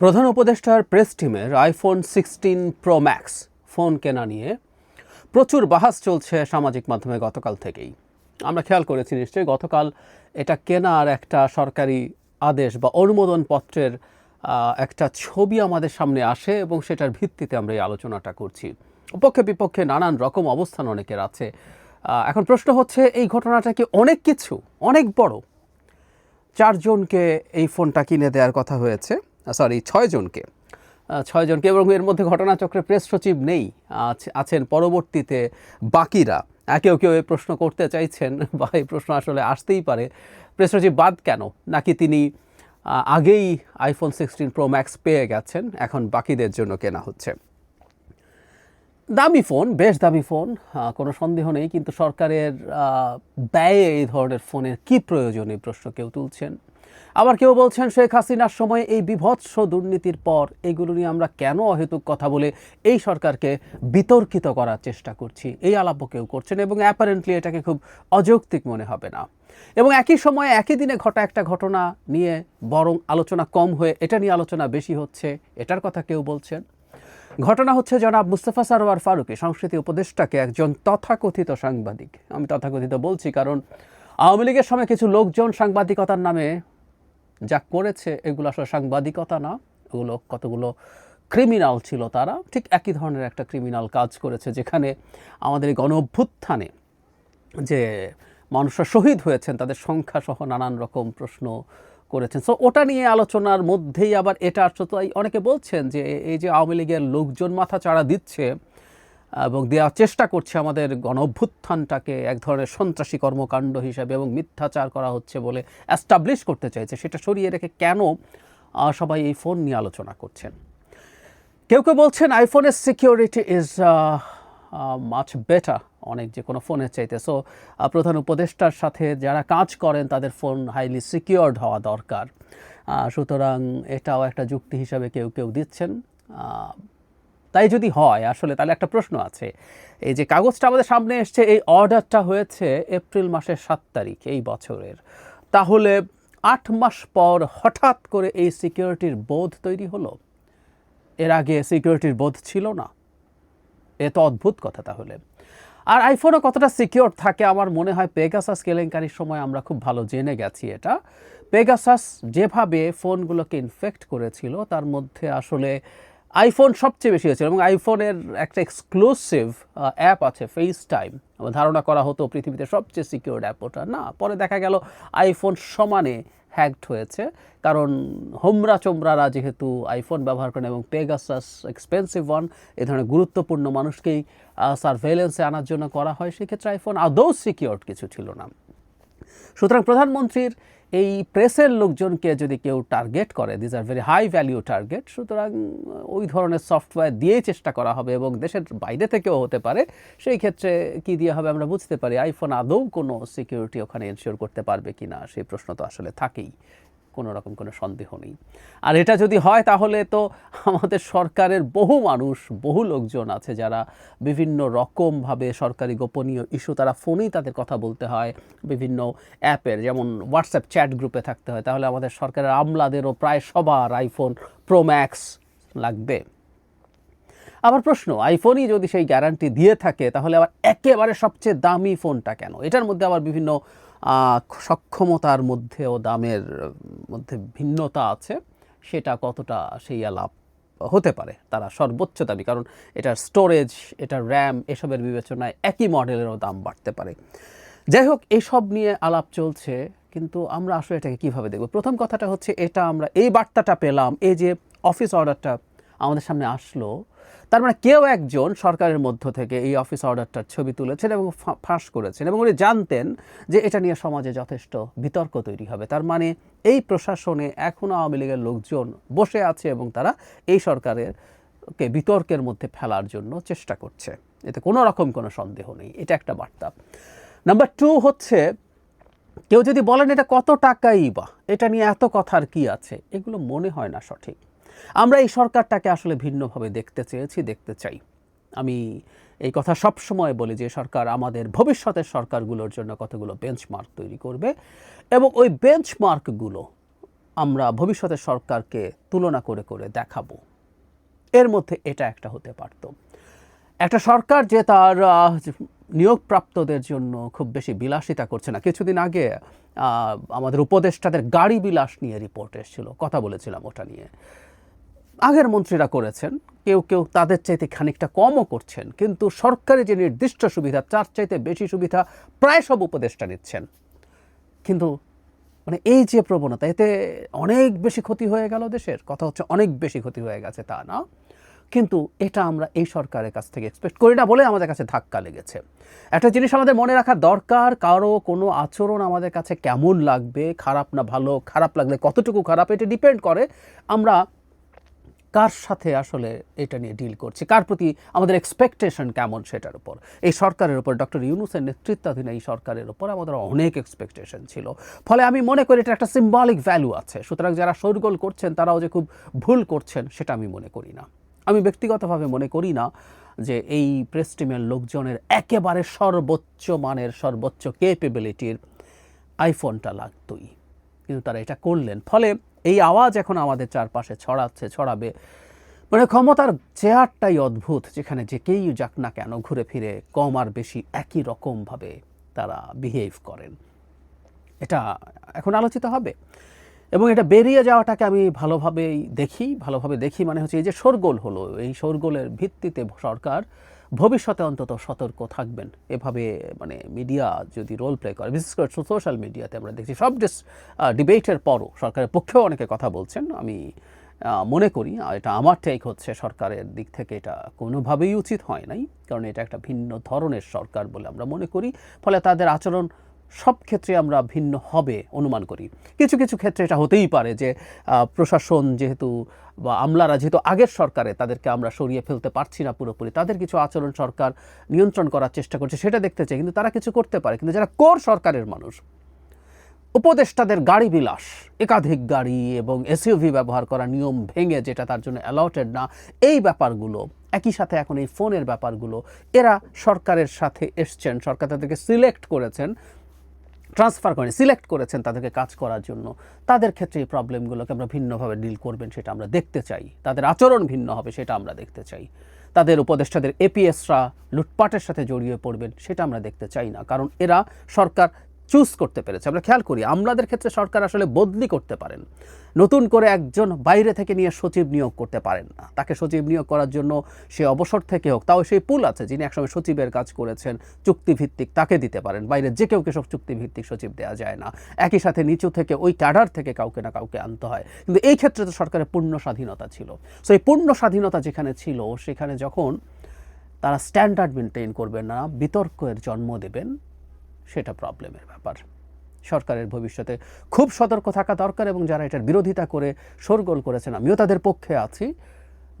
প্রধান উপদেষ্টার প্রেস টিমের iPhone sixteen pro max phone কেনা নিয়ে প্রচুর বাহাস চলছে সামাজিক মাধ্যমে গতকাল থেকেই। আমরা খেয়াল করেছি নিশ্চয়ই, গতকাল এটা কেনার একটা সরকারি আদেশ বা অনুমোদন পত্রের একটা ছবি আমাদের সামনে আসে এবং সেটার ভিত্তিতে আমরা এই আলোচনাটা করছি। পক্ষে বিপক্ষে নানান রকম অবস্থান অনেকের আছে। এখন প্রশ্ন হচ্ছে, এই ঘটনাটা কি অনেক কিছু, অনেক বড়? চারজনকে এই ফোনটা কিনে দেওয়ার কথা হয়েছে। সরি ছয়জনকে ছয়জনকে এবং এর মধ্যে ঘটনাচক্রে প্রেস সচিব নেই, আছ- আছেন পরবর্তীতে বাকিরা। কেউ কেউ এই প্রশ্ন করতে চাইছেন বা এই প্রশ্ন আসলে আসতেই পারে। প্রেস সচিব বাদ কেন? নাকি তিনি আগেই আইফোন সিক্সটিন প্রো ম্যাক্স পেয়ে গেছেন, এখন বাকিদের জন্য কেনা হচ্ছে? দামি ফোন, বেশ দামি ফোন কোনো সন্দেহ নেই, কিন্তু সরকারের ব্যয়ে এই ধরনের ফোনের কি প্রয়োজন, এই প্রশ্ন কেউ তুলছেন? আবার কেউ বলছেন, শেখ হাসিনার সময় এই বিভৎস দুর্নীতির পর এগুলো নিয়ে আমরা কেন অহেতুক কথা বলে এই সরকারকে বিতর্কিত করার চেষ্টা করছি? এই আলাপও কেউ করছেন এবং অ্যাপারেন্টলি এটাকে খুব অযৌক্তিক মনে হবে না। এবং একই সময়ে একই দিনে ঘটা একটা ঘটনা নিয়ে বরং আলোচনা কম হয়ে এটা নিয়ে আলোচনা বেশি হচ্ছে, এটার কথা কেউ বলছেন। ঘটনা হচ্ছে, জনাব মুস্তফা সারোয়ার ফারুকি, সংস্কৃতি উপদেষ্টাকে একজন তথাকথিত সাংবাদিক। আমি তথাকথিত বলছি কারণ আওয়ামী লীগের সময় কিছু লোকজন সাংবাদিকতার নামে যা করেছে, এগুলো আসলে সাংবাদিকতা না। এগুলো কতগুলো ক্রিমিনাল ছিল তারা। ঠিক একই ধরনের একটা ক্রিমিনাল কাজ করেছে, যেখানে আমাদের এই গণ অভ্যুত্থানে যে মানুষরা শহীদ হয়েছেন, তাদের সংখ্যা সহ নানান রকম প্রশ্ন করেছেন। সো ওটা নিয়ে আলোচনার মধ্যেই আবার এটা আসলে অনেকে বলছেন যে, এই যে আওয়ামী লীগের লোকজন মাথা চাড়া দিচ্ছে এবং দেওয়ার চেষ্টা করছে আমাদের গণ অভ্যুত্থানটাকে এক ধরনের সন্ত্রাসী কর্মকাণ্ড হিসাবে এবং মিথ্যাচার করা হচ্ছে বলে অ্যাস্টাবলিশ করতে চাইছে। সেটা সরিয়ে রেখে কেন সবাই এই ফোন নিয়ে আলোচনা করছেন। কেউ কেউ বলছেন আইফোনের সিকিউরিটি ইজ মাচ বেটার অনেক যে কোনো ফোনের চাইতে। সো প্রধান উপদেষ্টার সাথে যারা কাজ করেন, তাদের ফোন হাইলি সিকিউরড হওয়া দরকার। সুতরাং এটাও একটা যুক্তি হিসাবে কেউ কেউ দিচ্ছেন। তাই যদি হয়, আসলে তাহলে একটা প্রশ্ন আছে। এই যে কাগজটা আমাদের সামনে এসছে, এই অর্ডারটা হয়েছে এপ্রিল মাসের সাত তারিখ, এই বছরের। তাহলে আট মাস পর হঠাৎ করে এই সিকিউরিটির বোধ তৈরি হলো? এর আগে সিকিউরিটির বোধ ছিল না। এ তো অদ্ভুত কথা তাহলে। আর আইফোনও কতটা সিকিউর থাকে আমার মনে হয় পেগাসাস কেলেঙ্কারির সময় আমরা খুব ভালো জেনে গেছি এটা। পেগাসাস যেভাবে ফোনগুলোকে ইনফেক্ট করেছিল, তার মধ্যে আসলে আইফোন সবচেয়ে বেশি হয়েছিল এবং আইফোনের একটা এক্সক্লুসিভ অ্যাপ আছে ফেস টাইম ধারণা করা হতো পৃথিবীতে সবচেয়ে সিকিউর অ্যাপ ওটা। না, পরে দেখা গেল আইফোন সমানে হ্যাকড হয়েছে। কারণ হোমরা চোমরারা যেহেতু আইফোন ব্যবহার করেন এবং পেগাসাস এক্সপেন্সিভ ওয়ান এ ধরনের গুরুত্বপূর্ণ মানুষকেই সার্ভেলেন্সে আনার জন্য করা হয়, সেক্ষেত্রে আইফোন আদৌ সিকিউরড কিছু ছিল না। সুতরাং প্রধানমন্ত্রীর এই প্রেসের লোকজনকে যদি কেউ টার্গেট করে these are very high value target সুতরাং ওই ধরনের সফটওয়্যার দিয়েই চেষ্টা করা হবে এবং দেশের বাইরে থেকেও হতে পারে। সেই ক্ষেত্রে কি দিয়ে হবে আমরা বুঝতে পারি। আইফোন আদৌ কোনো সিকিউরিটি ওখানে এনশিওর করতে পারবে কি না সেই প্রশ্ন তো আসলে থাকেই। কোনো রকম কোনো সন্দেহ নেই। আর এটা যদি হয় তাহলে তো আমাদের সরকারের বহু মানুষ, বহু লোকজন আছে যারা বিভিন্ন রকমভাবে সরকারি গোপনীয় ইস্যু তারা ফোনেই তাদের কথা বলতে হয়, বিভিন্ন অ্যাপের যেমন হোয়াটসঅ্যাপ চ্যাট গ্রুপে থাকতে হয়, তাহলে আমাদের সরকারের আমলাদেরও প্রায় সবার আইফোন প্রো ম্যাক্স লাগবে। আবার প্রশ্ন আইফোনই যদি সেই গ্যারান্টি দিয়ে থাকে তাহলে আবার একেবারে সবচেয়ে দামি ফোনটা কেন? এটার মধ্যে আবার বিভিন্ন সক্ষমতার মধ্যেও দামের মধ্যে ভিন্নতা আছে, সেটা কতটা সেই আলাপ হতে পারে, তারা সর্বোচ্চ দামি কারণ এটার স্টোরেজ এটার র্যাম এসবের বিবেচনায় একই মডেলেরও দাম বাড়তে পারে। যাই হোক, এসব নিয়ে আলাপ চলছে, কিন্তু আমরা আসলে এটাকে কীভাবে দেখব? প্রথম কথাটা হচ্ছে, এটা আমরা এই বার্তাটা পেলাম, এই যে অফিস অর্ডারটা আমাদের সামনে আসলো তার মানে কেউ একজন সরকারের মধ্য থেকে এই অফিস অর্ডারটার ছবি তুলেছেন এবং ফাঁস করেছেন এবং উনি জানতেন যে এটা নিয়ে সমাজে যথেষ্ট বিতর্ক তৈরি হবে। তার মানে এই প্রশাসনে এখনও আওয়ামী লীগের লোকজন বসে আছে এবং তারা এই সরকারের কে বিতর্কের মধ্যে ফেলার জন্য চেষ্টা করছে। এতে কোনো রকম কোনো সন্দেহ নেই। এটা একটা বার্তা। নাম্বার টু হচ্ছে, কেউ যদি বলেন এটা কত টাকাই বা, এটা নিয়ে এত কথার কি আছে, এগুলো মনে হয় না সঠিক। আমরা এই সরকারটাকে আসলে ভিন্নভাবে দেখতে চেয়েছি, দেখতে চাই। আমি এই কথা সব সময় বলি যে, সরকার আমাদের ভবিষ্যতের সরকারগুলোর জন্য কতগুলো বেঞ্চমার্ক তৈরি করবে এবং ওই বেঞ্চমার্কগুলো আমরা ভবিষ্যতের সরকারকে তুলনা করে করে দেখাবো। এর মধ্যে এটা একটা হতে পারত। একটা সরকার যে তার নিয়োগপ্রাপ্তদের জন্য খুব বেশি বিলাসিতা করছে না। কিছুদিন আগে আমাদের উপদেষ্টাদের গাড়ি বিলাস নিয়ে রিপোর্ট এসেছিল। কথা বলেছিলাম ওটা নিয়ে। আগের মন্ত্রীরা করেছেন, কেউ কেউ তাদের চাইতে খানিকটা কমও করছেন, কিন্তু সরকারি যে নির্দিষ্ট সুবিধা, তার চাইতে বেশি সুবিধা প্রায় সব উপদেষ্টা নিচ্ছেন। কিন্তু মানে এই যে প্রবণতা, এতে অনেক বেশি ক্ষতি হয়ে গেল দেশের, কথা হচ্ছে অনেক বেশি ক্ষতি হয়ে গেছে তা না। কিন্তু এটা আমরা এই সরকারের কাছ থেকে এক্সপেক্ট করি না বলে আমাদের কাছে ধাক্কা লেগেছে। একটা জিনিস আমাদের মনে রাখা দরকার, কারও কোনো আচরণ আমাদের কাছে কেমন লাগবে, খারাপ না ভালো, খারাপ লাগলে কতটুকু খারাপ, এটা ডিপেন্ড করে। আমরা কার সাথে আসলে এটা নিয়ে ডিল করছি? কার প্রতি আমাদের এক্সপেকটেশন কেমন সেটার উপর? এই সরকারের উপর, ডক্টর ইউনুসের নেতৃত্বাধীন এই সরকারের উপর আমাদের অনেক এক্সপেকটেশন ছিল। ফলে আমি মনে করি এটা একটা সিম্বলিক ভ্যালু আছে। সুতরাং যারা শোরগোল করছেন, তারাও যে খুব ভুল করছেন, সেটা আমি মনে করি না। আমি ব্যক্তিগতভাবে মনে করি না যে এই প্রেস টিমের লোকজনের একেবারে সর্বোচ্চ মানের, সর্বোচ্চ কেপেবিলিটির আইফোনটা লাগতোই। কিন্তু তারা এটা করলেন। ফলে এই আওয়াজ এখন আমাদের চারপাশে ছড়াচ্ছে, ছড়াবে। মানে ক্ষমতার চেয়ারটাই অদ্ভুত, যেখানে যে কেউ যাক না কেন ঘুরে ফিরে কম আর বেশি একই রকমভাবে তারা বিহেভ করেন। এটা এখন আলোচিত হবে। এবং এটা বেরিয়ে যাওয়াটাকে আমি ভালোভাবেই দেখি, ভালোভাবে দেখি মানে হচ্ছে এই যে শোরগোল হলো, এই শোরগোলের ভিত্তিতে সরকার ভবিষ্যতে অন্তত সতর্ক থাকবেন। এভাবে মানে মিডিয়া যদি রোল প্লে করে, বিশেষ করে সোশ্যাল মিডিয়াতে আমরা দেখছি, সব ডিবেটের পরও সরকারের পক্ষেও অনেকে কথা বলছেন। আমি মনে করি এটা আমার টেক হচ্ছে সরকারের দিক থেকে এটা কোনোভাবেই উচিত হয় নাই। কারণ এটা একটা ভিন্ন ধরনের সরকার বলে আমরা মনে করি। ফলে তাদের আচরণ সব ক্ষেত্রে আমরা ভিন্ন হবে অনুমান করি। কিছু কিছু ক্ষেত্রে এটা হতেই পারে যে প্রশাসন যেহেতু বা আমলারা যেহেতু আগের সরকারে তাদেরকে আমরা সরিয়ে ফেলতে পারছি না পুরোপুরি, তাদের কিছু আচরণ সরকার নিয়ন্ত্রণ করার চেষ্টা করছে, সেটা দেখতে চাই, কিন্তু তারা কিছু করতে পারে। কিন্তু যারা কোর সরকারের মানুষ, উপদেষ্টাদের গাড়ি বিলাস, একাধিক গাড়ি এবং এসইউভি ব্যবহার করা নিয়ম ভেঙে যেটা তার জন্য অ্যালাউটেড না, এই ব্যাপারগুলো, একই সাথে এখন এই ফোনের ব্যাপারগুলো, এরা সরকারের সাথে এসছেন, সরকার তাদেরকে সিলেক্ট করেছেন ট্রান্সফার করেন সিলেক্ট করেছেন তাদেরকে কাজ করার জন্য। তাদের ক্ষেত্রে এই প্রবলেমগুলোকে আমরা ভিন্নভাবে ডিল করবেন, সেটা আমরা দেখতে চাই। তাদের আচরণ ভিন্ন হবে, সেটা আমরা দেখতে চাই। তাদের উপদেষ্টাদের এপিএসরা লুটপাটের সাথে জড়িয়ে পড়বেন, সেটা আমরা দেখতে চাই না। কারণ এরা সরকার চুজ করতে পেরেছে। আমরা খেয়াল করি, আমলাদের ক্ষেত্রে সরকার আসলে বদলি করতে পারেন। নতুন করে একজন বাইরে থেকে নিয়ে সচিব নিয়োগ করতে পারেন না। তাকে সচিব নিয়োগ করার জন্য সে অবসর থেকে হোক, তাও সেই পুল আছে যিনি একসময় সচিবের কাজ করেছেন, চুক্তিভিত্তিক তাকে দিতে পারেন। বাইরে যে কেউ সব চুক্তিভিত্তিক সচিব দেওয়া যায় না। একই সাথে নিচু থেকে ওই ক্যাডার থেকে কাউকে না কাউকে আনতে হয়। কিন্তু এই ক্ষেত্রে তো সরকারের পূর্ণ স্বাধীনতা ছিল। সো এই পূর্ণ স্বাধীনতা যেখানে ছিল, সেখানে যখন তারা স্ট্যান্ডার্ড মেনটেন করবেন না, বিতর্কের জন্ম দেবেন সেটা প্রবলেমের ব্যাপার। সরকারের ভবিষ্যতে খুব সতর্ক থাকা দরকার এবং যারা এটার বিরোধিতা করে শোরগোল করেছেন, আমিও তাদের পক্ষে আছি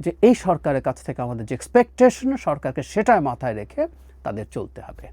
যে এই সরকারের কাছ থেকে আমাদের যে এক্সপেকটেশন সরকারকে সেটাই মাথায় রেখে তাদের চলতে হবে।